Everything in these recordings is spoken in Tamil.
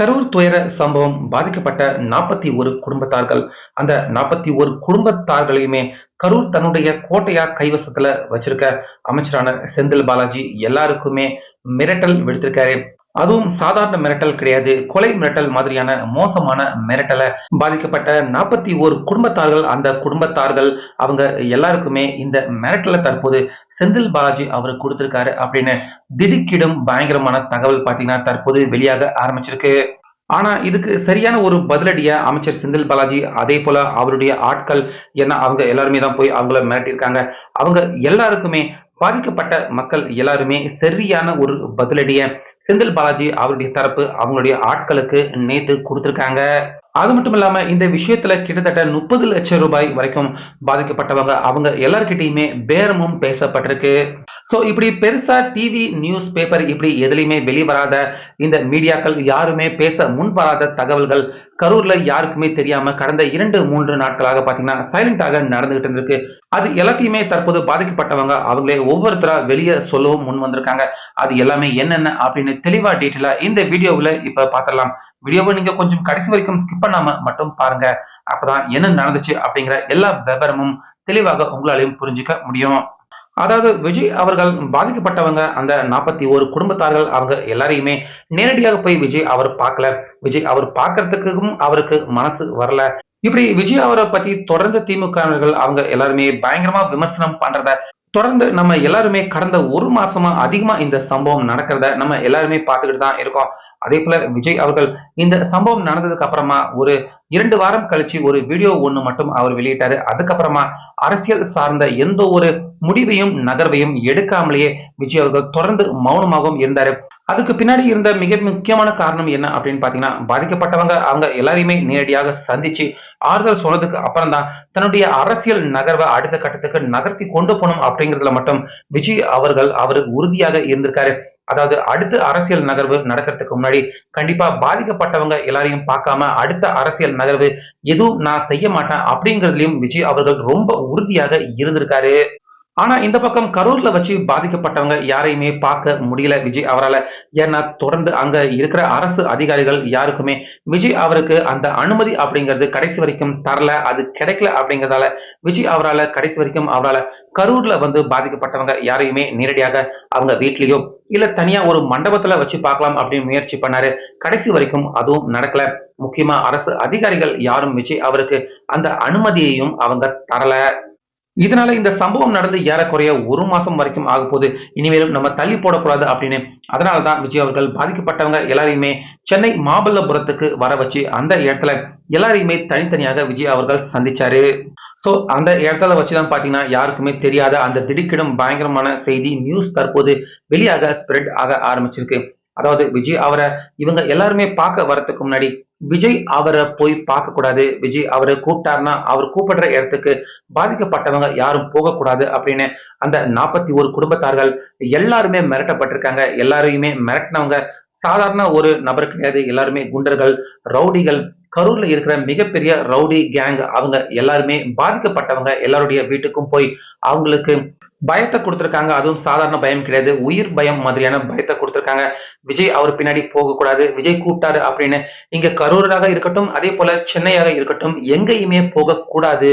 கரூர் துயர சம்பவம் பாதிக்கப்பட்ட நாற்பத்தி ஒரு குடும்பத்தார்கள். அந்த நாற்பத்தி ஒரு குடும்பத்தார்களையுமே கரூர் தன்னுடைய கோட்டையா கைவசத்துல வச்சிருக்க அமைச்சரான செந்தில் பாலாஜி எல்லாருக்குமே மிரட்டல் விடுத்திருக்காரு. அதுவும் சாதாரண மிரட்டல் கிடையாது. கொலை மிரட்டல் மாதிரியான மோசமான மிரட்டலை பாதிக்கப்பட்ட நாற்பத்தி ஒரு குடும்பத்தார்கள் அந்த குடும்பத்தார்கள் அவங்க எல்லாருக்குமே இந்த மிரட்டலை தற்போது செந்தில் பாலாஜி அவர் கொடுத்திருக்காரு அப்படின்னு திடுக்கிடும் பயங்கரமான தகவல் பாத்தீங்கன்னா தற்போது வெளியாக ஆரம்பிச்சிருக்கு. ஆனா இதுக்கு சரியான ஒரு பதிலடியா அமைச்சர் செந்தில் பாலாஜி அதே போல அவருடைய ஆட்கள் ஏன்னா அவங்க எல்லாருமே தான் போய் அவங்கள மிரட்டியிருக்காங்க. அவங்க எல்லாருக்குமே பாதிக்கப்பட்ட மக்கள் எல்லாருமே சரியான ஒரு பதிலடியை செந்தில் பாலாஜி அவருடைய தரப்பு அவங்களுடைய ஆட்களுக்கு நேத்து கொடுத்திருக்காங்க. அது மட்டும் இல்லாம இந்த விஷயத்துல கிட்டத்தட்ட முப்பது லட்சம் ரூபாய் வரைக்கும் பாதிக்கப்பட்டவங்க அவங்க எல்லார்கிட்டயுமே பேரமும் பேசப்பட்டிருக்கு. ஸோ இப்படி பெருசா டிவி நியூஸ் பேப்பர் இப்படி எதுலையுமே வெளிவராத இந்த மீடியாக்கள் யாருமே பேச முன் வராத தகவல்கள் கரூர்ல யாருக்குமே தெரியாம கடந்த இரண்டு மூன்று நாட்களாக பாத்தீங்கன்னா சைலண்டாக நடந்துகிட்டு இருந்திருக்கு. அது எல்லாத்தையுமே தற்போது பாதிக்கப்பட்டவங்க அவங்களே ஒவ்வொருத்தரா வெளியே சொல்லவும் முன் வந்திருக்காங்க. அது எல்லாமே என்னென்ன அப்படின்னு தெளிவா டீட்டெயிலா இந்த வீடியோவில் இப்ப பாத்திரலாம். வீடியோவை நீங்க கொஞ்சம் கடைசி வரைக்கும் ஸ்கிப் பண்ணாம மட்டும் பாருங்க. அப்பதான் என்ன நடந்துச்சு அப்படிங்கிற எல்லா விவரமும் தெளிவாக உங்களாலையும் புரிஞ்சுக்க முடியும். அதாவது விஜய் அவர்கள் பாதிக்கப்பட்டவங்க அந்த நாற்பத்தி ஒரு குடும்பத்தார்கள் அவங்க எல்லாரையுமே நேரடியாக போய் விஜய் அவர் பார்க்கல. விஜய் அவர் பார்க்கறதுக்கும் அவருக்கு மனசு வரல. இப்படி விஜய் அவரை பத்தி தொடர்ந்து திமுகவினர்கள் அவங்க எல்லாருமே பயங்கரமா விமர்சனம் பண்றத தொடர்ந்து நம்ம எல்லாருமே கடந்த ஒரு மாசமா அதிகமா இந்த சம்பவம் நடக்கிறத நம்ம எல்லாருமே பார்த்துக்கிட்டு தான் இருக்கோம். அதே போல விஜய் அவர்கள் இந்த சம்பவம் நடந்ததுக்கு அப்புறமா ஒரு இரண்டு வாரம் கழிச்சு ஒரு வீடியோ ஒண்ணு மட்டும் அவர் வெளியிட்டாரு. அதுக்கப்புறமா அரசியல் சார்ந்த எந்த ஒரு முடிவையும் நகர்வையும் எடுக்காமலேயே விஜய் அவர்கள் தொடர்ந்து மௌனமாகவும் இருந்தாரு. அதுக்கு பின்னாடி இருந்த மிக முக்கியமான காரணம் என்ன அப்படின்னு பாத்தீங்கன்னா பாதிக்கப்பட்டவங்க அவங்க எல்லாரையுமே நேரடியாக சந்திச்சு ஆறுதல் சொன்னதுக்கு அப்புறம் தான் தன்னுடைய அரசியல் நகர்வை அடுத்த கட்டத்துக்கு நகர்த்தி கொண்டு போகணும் அப்படிங்கிறதுல மட்டும் விஜய் அவர்கள் அவருக்கு உறுதியாக இருந்திருக்காரு. அதாவது அடுத்த அரசியல் நகர்வு நடக்கிறதுக்கு முன்னாடி கண்டிப்பா பாதிக்கப்பட்டவங்க எல்லாரையும் பார்க்காம அடுத்த அரசியல் நகர்வு எதுவும் நான் செய்ய மாட்டேன் அப்படிங்கிறதுலயும் விஜய் அவர்கள் ரொம்ப உறுதியாக இருந்திருக்காரு. ஆனா இந்த பக்கம் கரூர்ல வச்சு பாதிக்கப்பட்டவங்க யாரையுமே பார்க்க முடியல. விஜய் அவரால் ஏன்னா தொடர்ந்து அங்க இருக்கிற அரசு அதிகாரிகள் யாருக்குமே விஜய் அவருக்கு அந்த அனுமதி அப்படிங்கிறது கடைசி வரைக்கும் தரல. அது கிடைக்கல அப்படிங்கிறதால விஜய் அவரால் கடைசி வரைக்கும் அவரால் கரூர்ல வந்து பாதிக்கப்பட்டவங்க யாரையுமே நேரடியாக அவங்க வீட்லயோ இல்ல தனியா ஒரு மண்டபத்துல வச்சு பார்க்கலாம் அப்படின்னு முயற்சி பண்ணாரு. கடைசி வரைக்கும் அதுவும் நடக்கல. முக்கியமா அரசு அதிகாரிகள் யாரும் விஜய் அவருக்கு அந்த அனுமதியையும் அவங்க தரல. இதனால இந்த சம்பவம் நடந்து ஏறக்குறைய ஒரு மாசம் வரைக்கும் ஆக போது இனிமேலும் நம்ம தள்ளி போடக்கூடாது அப்படின்னு. அதனாலதான் விஜய் அவர்கள் பாதிக்கப்பட்டவங்க எல்லாரையுமே சென்னை மாமல்லபுரத்துக்கு வர வச்சு அந்த இடத்துல எல்லாரையுமே தனித்தனியாக விஜய் அவர்கள் சந்திச்சாரு. ஸோ அந்த இடத்துல வச்சுதான் பாத்தீங்கன்னா யாருக்குமே தெரியாத அந்த திடுக்கிடும் பயங்கரமான செய்தி நியூஸ் தற்போது வெளியாக ஸ்ப்ரெட் ஆக ஆரம்பிச்சிருக்கு. அதாவது விஜய் அவரை இவங்க எல்லாருமே பார்க்க வரத்துக்கு முன்னாடி விஜய் அவரை போய் பார்க்க கூடாது. விஜய் அவரை கூப்பிட்டாருன்னா அவர் கூப்பிடுற இடத்துக்கு பாதிக்கப்பட்டவங்க யாரும் போகக்கூடாது அப்படின்னு அந்த நாற்பத்தி ஒரு குடும்பத்தார்கள் எல்லாருமே மிரட்டப்பட்டிருக்காங்க. எல்லாரையுமே மிரட்டினவங்க சாதாரண ஒரு நபர் கிடையாது. எல்லாருமே குண்டர்கள் ரவுடிகள். கரூர்ல இருக்கிற மிகப்பெரிய ரவுடி கேங் அவங்க எல்லாருமே பாதிக்கப்பட்டவங்க. எல்லாருடைய வீட்டுக்கும் போய் அவங்களுக்கு பயத்தை கொடுத்துருக்காங்க. அதுவும் சாதாரண பயம் கிடையாது. உயிர் பயம் மாதிரியான பயத்தை இருக்காங்க விஜய் அவர் பின்னாடி போகக்கூடாது. விஜய் கூப்பிட்டாரு அப்படின்னு இங்க கரூராக இருக்கட்டும் அதே போல சென்னையாக இருக்கட்டும் எங்கேயுமே போகக்கூடாது.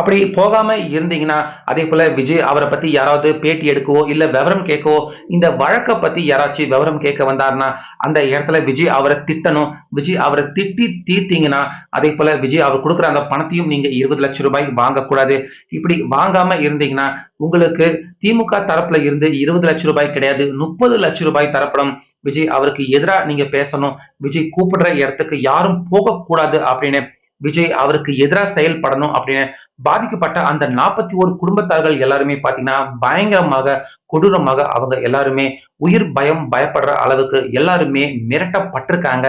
அப்படி போகாம இருந்தீங்கன்னா அதே போல விஜய் அவரை பத்தி யாராவது பேட்டி எடுக்கவோ இல்ல விவரம் கேட்கவோ இந்த வழக்கை பத்தி யாராச்சும் விவரம் கேட்க வந்தாருன்னா அந்த இடத்துல விஜய் அவரை திட்டணும். விஜய் அவரை திட்டி தீர்த்தீங்கன்னா அதே போல விஜய் அவர் கொடுக்குற அந்த பணத்தையும் நீங்க இருபது லட்சம் ரூபாய் வாங்கக்கூடாது. இப்படி வாங்காம இருந்தீங்கன்னா உங்களுக்கு திமுக தரப்புல இருந்து இருபது லட்சம் ரூபாய் கிடையாது முப்பது லட்சம் ரூபாய் தரப்படும். விஜய் அவருக்கு எதிராக நீங்க பேசணும். விஜய் கூப்பிடுற இடத்துக்கு யாரும் போகக்கூடாது அப்படின்னு விஜய் அவருக்கு எதிராக செயல்படணும் அப்படின்னு பாதிக்கப்பட்ட அந்த நாற்பத்தி ஒரு குடும்பத்தார்கள் எல்லாருமே பாத்தீங்கன்னா பயங்கரமாக கொடூரமாக அவங்க எல்லாருமே உயிர் பயம் பயப்படுற அளவுக்கு எல்லாருமே மிரட்டப்பட்டிருக்காங்க.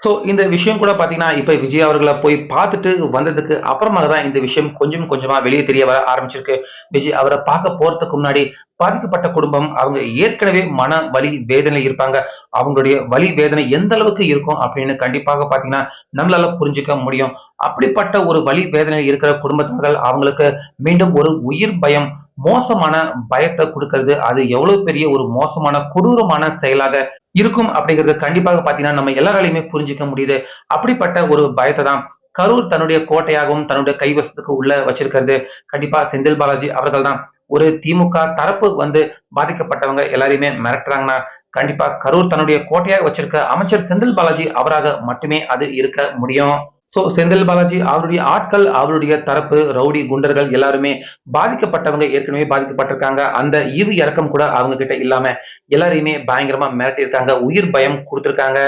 ஸோ இந்த விஷயம் கூட பார்த்தீங்கன்னா இப்போ விஜய் அவர்களை போய் பார்த்துட்டு வந்ததுக்கு அப்புறமாக தான் இந்த விஷயம் கொஞ்சம் கொஞ்சமாக வெளியே தெரிய வர ஆரம்பிச்சிருக்கு. விஜய் அவரை பார்க்க போறதுக்கு முன்னாடி பாதிக்கப்பட்ட குடும்பம் அவங்க ஏற்கனவே மன வலி வேதனை இருப்பாங்க. அவங்களுடைய வலி வேதனை எந்த அளவுக்கு இருக்கும் அப்படின்னு கண்டிப்பாக பார்த்தீங்கன்னா நம்மளால புரிஞ்சுக்க முடியும். அப்படிப்பட்ட ஒரு வலி வேதனை இருக்கிற குடும்பத்தினர்கள் அவங்களுக்கு மீண்டும் ஒரு உயிர் பயம் மோசமான பயத்தை கொடுக்கறது அது எவ்வளவு பெரிய ஒரு மோசமான கொடூரமான செயலாக இருக்கும் அப்படிங்கிறது கண்டிப்பாக பாத்தீங்கன்னா நம்ம எல்லாராலையுமே புரிஞ்சுக்க முடியுது. அப்படிப்பட்ட ஒரு பயத்தை தான் கரூர் தன்னுடைய கோட்டையாகவும் தன்னுடைய கைவசத்துக்கு உள்ள வச்சிருக்கிறது. கண்டிப்பா செந்தில் பாலாஜி அவர்கள் தான் ஒரு திமுக தரப்பு வந்து பாதிக்கப்பட்டவங்க எல்லாரையுமே மிரட்டுறாங்கன்னா கண்டிப்பா கரூர் தன்னுடைய கோட்டையாக வச்சிருக்க அமைச்சர் செந்தில் பாலாஜி அவராக மட்டுமே அது இருக்க முடியும். ஸோ செந்தில் பாலாஜி அவருடைய ஆட்கள் அவருடைய தரப்பு ரவுடி குண்டர்கள் எல்லாருமே பாதிக்கப்பட்டவங்க ஏற்கனவே பாதிக்கப்பட்டிருக்காங்க. அந்த இரு இறக்கம் கூட அவங்க கிட்ட இல்லாம எல்லாரையுமே பயங்கரமா மிரட்டியிருக்காங்க. உயிர் பயம் கொடுத்துருக்காங்க.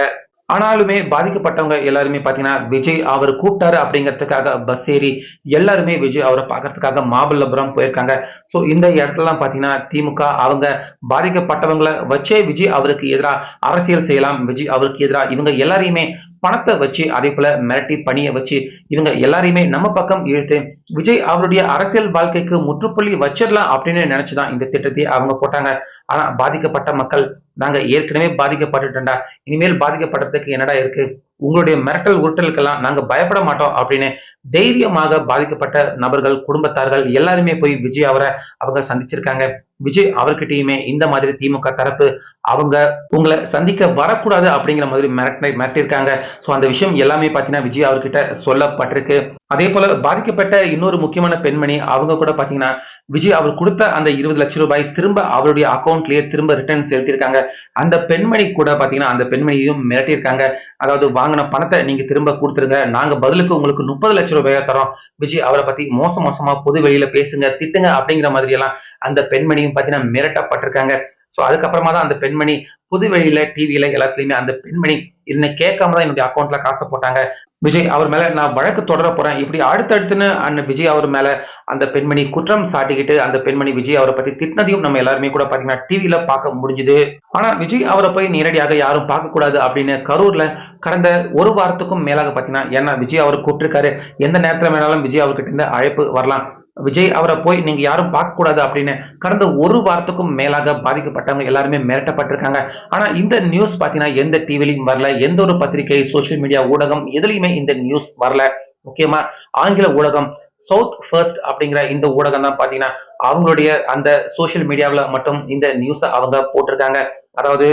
ஆனாலுமே பாதிக்கப்பட்டவங்க எல்லாருமே பாத்தீங்கன்னா விஜய் அவர் கூப்பிட்டாரு அப்படிங்கிறதுக்காக பஸ் ஏறி எல்லாருமே விஜய் அவரை பார்க்கறதுக்காக மாமல்லபுரம் போயிருக்காங்க. ஸோ இந்த இடத்துலலாம் பாத்தீங்கன்னா திமுக அவங்க பாதிக்கப்பட்டவங்களை வச்சே விஜய் அவருக்கு எதிராக அரசியல் செய்யலாம். விஜய் அவருக்கு எதிராக இவங்க எல்லாரையுமே பணத்தை வச்சு அதே போல மிரட்டி பணிய வச்சு இவங்க எல்லாரையுமே நம்ம பக்கம் இழுத்து விஜய் அவருடைய அரசியல் வாழ்க்கைக்கு முற்றுப்புள்ளி வச்சிடலாம் அப்படின்னு நினைச்சுதான் இந்த திட்டத்தை அவங்க போட்டாங்க. ஆனா பாதிக்கப்பட்ட மக்கள் நாங்க ஏற்கனவே பாதிக்கப்பட்டுட்டோம்டா. இனிமேல் பாதிக்கப்படுறதுக்கு என்னடா இருக்கு? உங்களுடைய மிரட்டல் உருட்டலுக்கெல்லாம் நாங்க பயப்பட மாட்டோம் அப்படின்னு தைரியமாக பாதிக்கப்பட்ட நபர்கள் குடும்பத்தார்கள் எல்லாருமே போய் விஜய் அவரை அவங்க சந்திச்சிருக்காங்க. விஜய் அவர்கிட்டயுமே இந்த மாதிரி திமுக தரப்பு அவங்க உங்களை சந்திக்க வரக்கூடாது அப்படிங்கிற மாதிரி மிரட்டினை மிரட்டிருக்காங்க ஸோ அந்த விஷயம் எல்லாமே பார்த்தீங்கன்னா விஜய் அவர்கிட்ட சொல்லப்பட்டிருக்கு. அதே போல பாதிக்கப்பட்ட இன்னொரு முக்கியமான பெண்மணி அவங்க கூட பாத்தீங்கன்னா விஜய் அவர் கொடுத்த அந்த இருபது லட்சம் ரூபாய் திரும்ப அவருடைய அக்கௌண்ட்லயே திரும்ப ரிட்டர்ன் செலுத்தியிருக்காங்க. அந்த பெண்மணி கூட பாத்தீங்கன்னா அந்த பெண்மணியையும் மிரட்டியிருக்காங்க. அதாவது வாங்கின பணத்தை நீங்க திரும்ப கொடுத்துருங்க. நாங்க பதிலுக்கு உங்களுக்கு முப்பது லட்சம் ரூபாயா தரோம். விஜய் அவரை பத்தி மோசம் மோசமா பொது வெளியில பேசுங்க திட்டுங்க அப்படிங்கிற மாதிரி எல்லாம் அந்த பெண்மணியும் பாத்தீங்கன்னா மிரட்டப்பட்டிருக்காங்க. ஸோ அதுக்கப்புறமா தான் அந்த பெண்மணி புது வெளியில டிவியில எல்லாத்துலயுமே அந்த பெண்மணி என்ன கேட்காம தான் என்னுடைய அக்கௌண்ட்ல காசை போட்டாங்க. விஜய் அவர் மேல நான் வழக்கு தொடர போறேன். இப்படி அடுத்தடுத்துன்னு அண்ணன் விஜய் அவர் மேல அந்த பெண்மணி குற்றம் சாட்டிக்கிட்டு அந்த பெண்மணி விஜய் அவரை பத்தி திட்டினதையும் நம்ம எல்லாருமே கூட பாத்தீங்கன்னா டிவியில பார்க்க முடிஞ்சுது. ஆனா விஜய் அவரை போய் நேரடியாக யாரும் பார்க்க கூடாது அப்படின்னு கரூர்ல கடந்த ஒரு வாரத்துக்கும் மேலாக பாத்தீங்கன்னா ஏன்னா விஜய் அவர் கூப்பிட்டுருக்காரு. எந்த நேரத்துல வேணாலும் விஜய் அவர்கிட்ட இருந்து அழைப்பு வரலாம். விஜய் அவரை போய் நீங்க யாரும் பார்க்க கூடாது அப்படின்னு கடந்த ஒரு வாரத்துக்கும் மேலாக பாதிக்கப்பட்டவங்க எல்லாருமே மிரட்டப்பட்டிருக்காங்க. ஆனா இந்த நியூஸ் பாத்தீங்கன்னா எந்த டிவிலையும் வரல. எந்த ஒரு பத்திரிகை சோசியல் மீடியா ஊடகம் எதுலையுமே இந்த நியூஸ் வரல. முக்கியமா ஆங்கில ஊடகம் சவுத் ஃபர்ஸ்ட் அப்படிங்கிற இந்த ஊடகம் தான் பாத்தீங்கன்னா அவங்களுடைய அந்த சோசியல் மீடியாவில் மட்டும் இந்த நியூஸை அவங்க போட்டிருக்காங்க. அதாவது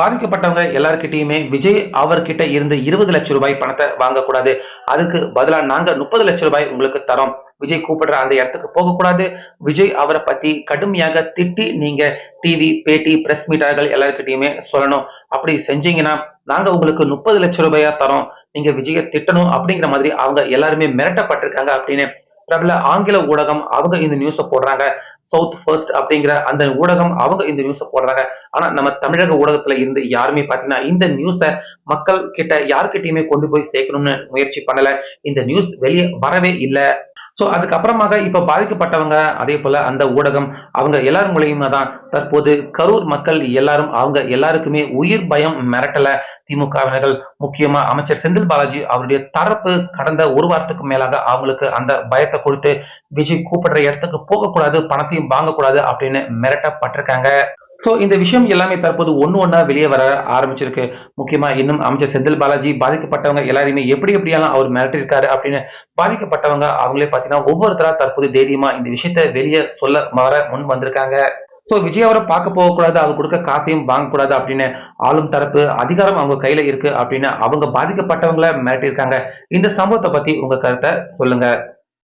பாதிக்கப்பட்டவங்க எல்லாருக்கிட்டையுமே விஜய் அவர்கிட்ட இருந்து இருபது லட்சம் ரூபாய் பணத்தை வாங்கக்கூடாது. அதுக்கு பதிலாக நாங்க முப்பது லட்சம் ரூபாய் உங்களுக்கு தரோம். விஜய் கூப்பிடுற அந்த இடத்துக்கு போகக்கூடாது. விஜய் அவரை பத்தி கடுமையாக திட்டி நீங்க டிவி பேட்டி பிரஸ் மீட்டர்கள் எல்லாருக்கிட்டையுமே சொல்லணும். அப்படி செஞ்சீங்கன்னா நாங்க உங்களுக்கு முப்பது லட்சம் ரூபாயா தரோம். நீங்க விஜய திட்டணும் அப்படிங்கிற மாதிரி அவங்க எல்லாருமே மிரட்டப்பட்டிருக்காங்க அப்படின்னு பிரபல ஆங்கில ஊடகம் அவங்க இந்த நியூஸை போடுறாங்க. சவுத் ஃபர்ஸ்ட் அப்படிங்கிற அந்த ஊடகம் அவங்க இந்த நியூஸை போடுறாங்க. ஆனா நம்ம தமிழக ஊடகத்துல இருந்து யாருமே பாத்தீங்கன்னா இந்த நியூஸை மக்கள் கிட்ட யாருக்கிட்டையுமே கொண்டு போய் சேர்க்கணும்னு முயற்சி பண்ணல. இந்த நியூஸ் வெளியே வரவே இல்லை. ஸோ அதுக்கப்புறமாக இப்போ பாதிக்கப்பட்டவங்க அதே போல் அந்த ஊடகம் அவங்க எல்லார் மூலியமாக தான் தற்போது கரூர் மக்கள் எல்லாரும் அவங்க எல்லாருக்குமே உயிர் பயம் மிரட்டலை. திமுகவினர்கள் முக்கியமாக அமைச்சர் செந்தில் பாலாஜி அவருடைய தரப்பு கடந்த ஒரு வாரத்துக்கு மேலாக அவங்களுக்கு அந்த பயத்தை கொடுத்து விஜய் கூப்பிடுற இடத்துக்கு போகக்கூடாது பணத்தையும் வாங்கக்கூடாது அப்படின்னு மிரட்டப்பட்டிருக்காங்க. சோ இந்த விஷயம் எல்லாமே தற்போது ஒன்னு ஒன்னா வெளியே வர ஆரம்பிச்சிருக்கு. முக்கியமா இன்னும் அமைச்சர் செந்தில் பாலாஜி பாதிக்கப்பட்டவங்க எல்லாருமே எப்படி எப்படியெல்லாம் அவர் மிரட்டிருக்காரு அப்படின்னு பாதிக்கப்பட்டவங்க அவங்களே பாத்தீங்கன்னா ஒவ்வொருத்தரா தற்போது தைரியமா இந்த விஷயத்த வெளியே சொல்ல வர முன் வந்திருக்காங்க. ஸோ விஜய் அவரை பார்க்க போகக்கூடாது அவர் கொடுக்க காசையும் வாங்கக்கூடாது அப்படின்னு ஆளும் தரப்பு அதிகாரம் அவங்க கையில இருக்கு அப்படின்னு அவங்க பாதிக்கப்பட்டவங்கள மிரட்டியிருக்காங்க. இந்த சம்பவத்தை பத்தி உங்க கருத்தை சொல்லுங்க.